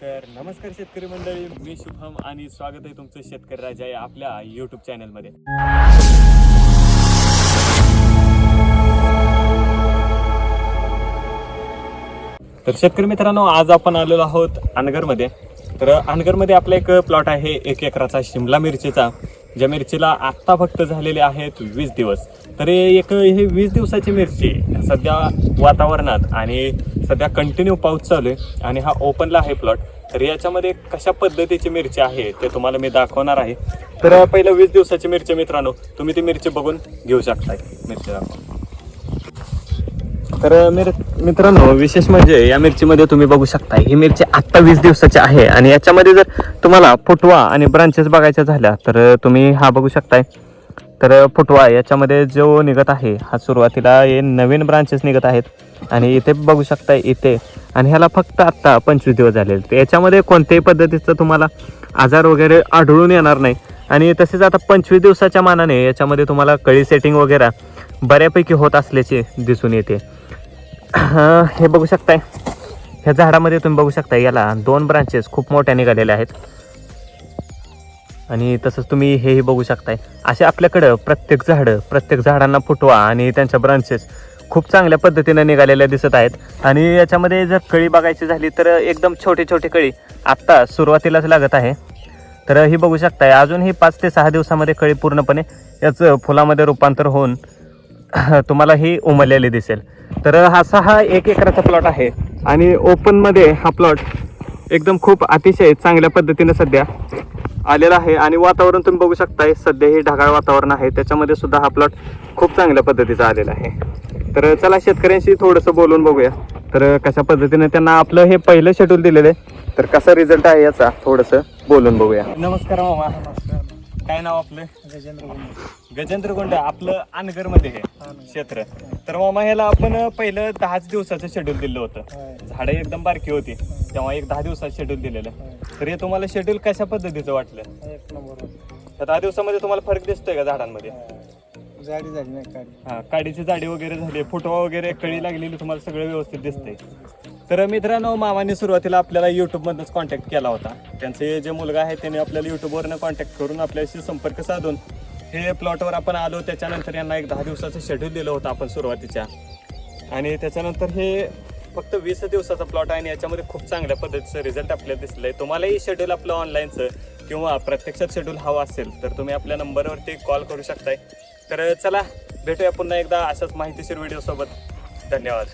तर नमस्कार शेतकरी मंडळी मी शुभम आणि स्वागत आहे तुमचं शेतकरी राजा या आपल्या यूट्यूब चॅनलमध्ये तर शेतकरी मित्रांनो आज आपण आलेलो आहोत अनगरमध्ये. तर अनगरमध्ये आपला एक प्लॉट आहे एक एकराचा शिमला मिरचीचा. ज्या मिरचीला आत्ता फक्त झालेले आहेत वीस दिवस. तर हे एक हे वीस दिवसाची मिरची सध्या वातावरणात आणि सध्या कंटिन्यू पाऊस चालू आहे आणि हा ओपनला आहे प्लॉट तर याच्यामध्ये कशा पद्धतीची मिरची आहे ते तुम्हाला मी दाखवणार आहे. तर पहिलं वीस दिवसाची मिरची मित्रांनो तुम्ही ती मिरची बघून घेऊ शकताय. मिरची दाखवा. तर मिर मित्रांनो विशेष म्हणजे या मिरचीमध्ये तुम्ही बघू शकता ही मिरची आत्ता वीस दिवसाची आहे आणि याच्यामध्ये जर तुम्हाला फुटवा आणि ब्रांचेस बघायच्या झाल्या तर तुम्ही हा बघू शकताय. तर फुटवा याच्यामध्ये जो निघत आहे हा सुरुवातीला हे नवीन ब्रांचेस निघत आहेत आणि इथे बघू शकताय इथे आणि ह्याला फक्त आत्ता पंचवीस दिवस झाले. तर याच्यामध्ये कोणत्याही पद्धतीचं तुम्हाला आजार वगैरे आढळून येणार नाही आणि तसेच आता पंचवीस दिवसाच्या मानाने याच्यामध्ये तुम्हाला कळी सेटिंग वगैरे बऱ्यापैकी होत असल्याचे दिसून येते. हे बघू शकताय. ह्या झाडामध्ये तुम्ही बघू शकता याला दोन ब्रांचेस खूप मोठ्या निघालेल्या आहेत. आणि तसंच तुम्ही हेही बघू शकताय. असे आपल्याकडं प्रत्येक झाडं प्रत्येक झाडांना फुटवा आणि त्यांच्या ब्रांचेस खूप चांगल्या पद्धतीने निघालेल्या दिसत आहेत. आणि याच्यामध्ये जर कळी बघायची झाली तर एकदम छोटे छोटे कळी आत्ता सुरुवातीलाच लागत आहे. तर ही बघू शकताय अजूनही पाच ते सहा दिवसामध्ये कळी पूर्णपणे याचं फुलामध्ये रूपांतर होऊन तुम्हाला ही उमललेली दिसेल. तर असा हा एक एकराचा प्लॉट आहे. आणि ओपनमध्ये हा प्लॉट एकदम खूप अतिशय चांगल्या पद्धतीने सध्या आलेला आहे. आणि वातावरण तुम्ही बघू शकताय सध्या हे ढगाळ वातावरण आहे. त्याच्यामध्ये सुद्धा हा प्लॉट खूप चांगल्या पद्धतीचा आलेला आहे. तर चला शेतकऱ्यांशी थोडंसं बोलून बघूया. तर कशा पद्धतीने त्यांना आपलं हे पहिलं शेड्यूल दिलेलं आहे. तर कसा रिझल्ट आहे याचा थोडंसं बोलून बघूया. नमस्कार मामा. काय नाव आपलं? गजेंद्र गुंड. गजेंद्र गोंड आपलं अनगरमध्ये हे क्षेत्र. तर मामा ह्याला आपण पहिलं दहाच दिवसाचं शेड्यूल दिलं होतं. झाडं एकदम बारकी होती. तेव्हा एक दहा दिवसाचं शेड्यूल दिलेलं. तर हे तुम्हाला शेड्यूल कशा पद्धतीचं वाटलं? एक नंबर तर दहा दिवसामध्ये तुम्हाला फरक दिसतोय का झाडांमध्ये? जाडी झाली नाही हा काडीची जाडी वगैरे झाली फुटवा वगैरे कळी लागलेली तुम्हाला सगळं व्यवस्थित दिसतंय. तर मित्रांनो मामाने सुरुवातीला आपल्याला युट्यूबमधनंच कॉन्टॅक्ट केला होता. त्यांचे जे मुलगा आहे त्याने आपल्याला युट्यूबवरनं कॉन्टॅक्ट करून आपल्याशी संपर्क साधून हे प्लॉटवर आपण आलो त्याच्यानंतर यांना एक दहा दिवसाचं शेड्यूल दिलं होतं आपण सुरुवातीच्या. आणि त्याच्यानंतर हे फक्त वीस दिवसाचा प्लॉट आहे आणि याच्यामध्ये खूप चांगल्या पद्धतीचं रिझल्ट आपल्याला दिसलंय. तुम्हालाही शेड्यूल आपलं ऑनलाईनचं किंवा प्रत्यक्षात शेड्यूल हवं असेल तर तुम्ही आपल्या नंबरवरती कॉल करू शकताय. तर चला भेटूया पुन्हा एकदा अशाच माहितीशीर व्हिडिओसोबत धन्यवाद.